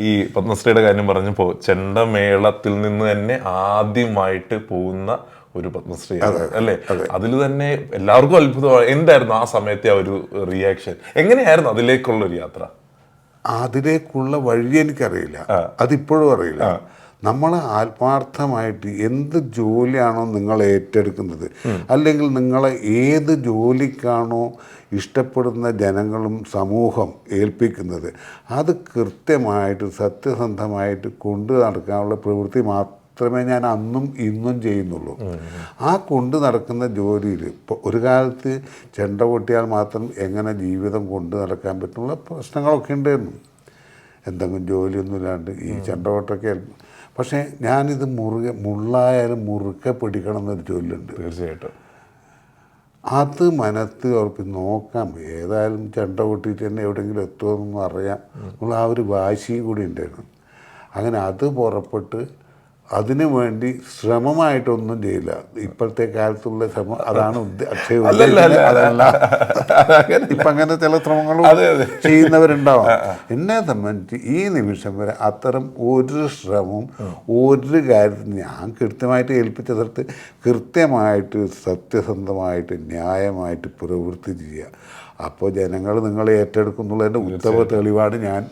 ഈ പത്മശ്രീയുടെ കാര്യം പറഞ്ഞപ്പോൾ ചെണ്ടമേളത്തിൽ നിന്ന് തന്നെ ആദ്യമായിട്ട് പോകുന്ന ഒരു പത്മശ്രീ അല്ലേ? അതിൽ തന്നെ എല്ലാവർക്കും അത്ഭുതമാണ് എന്തായിരുന്നു ആ സമയത്തെ ആ ഒരു റിയാക്ഷൻ എങ്ങനെയായിരുന്നു അതിലേക്കുള്ള ഒരു യാത്ര? അതിലേക്കുള്ള വഴി എനിക്കറിയില്ല. അതിപ്പോഴും അറിയില്ല. നമ്മൾ ആത്മാർത്ഥമായിട്ട് എന്ത് ജോലിയാണോ നിങ്ങൾ ഏറ്റെടുക്കുന്നത്? അല്ലെങ്കിൽ നിങ്ങളെ ഏത് ജോലിക്കാണോ ഇഷ്ടപ്പെടുന്ന ജനങ്ങളും സമൂഹം ഏൽപ്പിക്കുന്നത്? അത് കൃത്യമായിട്ട് സത്യസന്ധമായിട്ട് കൊണ്ടു നടക്കാനുള്ള പ്രവൃത്തി മാത്രമേ ഞാൻ അന്നും ഇന്നും ചെയ്യുന്നുള്ളൂ. ആ കൊണ്ടു നടക്കുന്ന ജോലിയിൽ ഇപ്പോൾ ഒരു കാലത്ത് ചെണ്ട പൊട്ടിയാൽ മാത്രം എങ്ങനെ ജീവിതം കൊണ്ടു നടക്കാൻ പറ്റുള്ള പ്രശ്നങ്ങളൊക്കെ ഉണ്ടായിരുന്നു എന്തെങ്കിലും ജോലിയൊന്നുമില്ലാണ്ട് ഈ ചെണ്ടകൊട്ടൊക്കെ പക്ഷേ ഞാനിത് മുറുകെ മുള്ളായാലും മുറുക്കെ പിടിക്കണം എന്നൊരു ചൊല്ലുണ്ട്. തീർച്ചയായിട്ടും. അത് മനത്ത് ഉറപ്പി നോക്കാം. ഏതായാലും ചെണ്ട കൂട്ടിയിട്ട് തന്നെ എവിടെയെങ്കിലും എത്തുമെന്നൊന്നും അറിയാം. നമ്മൾ ആ ഒരു വാശിയും കൂടി ഉണ്ടായിരുന്നു. അങ്ങനെ അത് പുറപ്പെട്ട് അതിനു വേണ്ടി ശ്രമമായിട്ടൊന്നും ചെയ്യില്ല. ഇപ്പോഴത്തെ കാലത്തുള്ള ശ്രമം അതാണ് അക്ഷയ ഉദ്ദേശിക്കുന്നത്. അതല്ല. ഇപ്പം അങ്ങനെ ചില ശ്രമങ്ങളും. ചെയ്യുന്നവരുണ്ടാവാം. എന്നെ സംബന്ധിച്ച് ഈ നിമിഷം വരെ അത്തരം ഒരു ശ്രമവും ഒരു കാര്യത്തിൽ ഞാൻ കൃത്യമായിട്ട് ഏൽപ്പിച്ച സ്ഥലത്ത് കൃത്യമായിട്ട് സത്യസന്ധമായിട്ട് ന്യായമായിട്ട് പ്രവൃത്തി ചെയ്യുക. അപ്പോൾ ജനങ്ങൾ നിങ്ങളെ ഏറ്റെടുക്കുന്നുള്ളതിന്റെ ഉത്തമ തെളിവാണ് ഞാൻ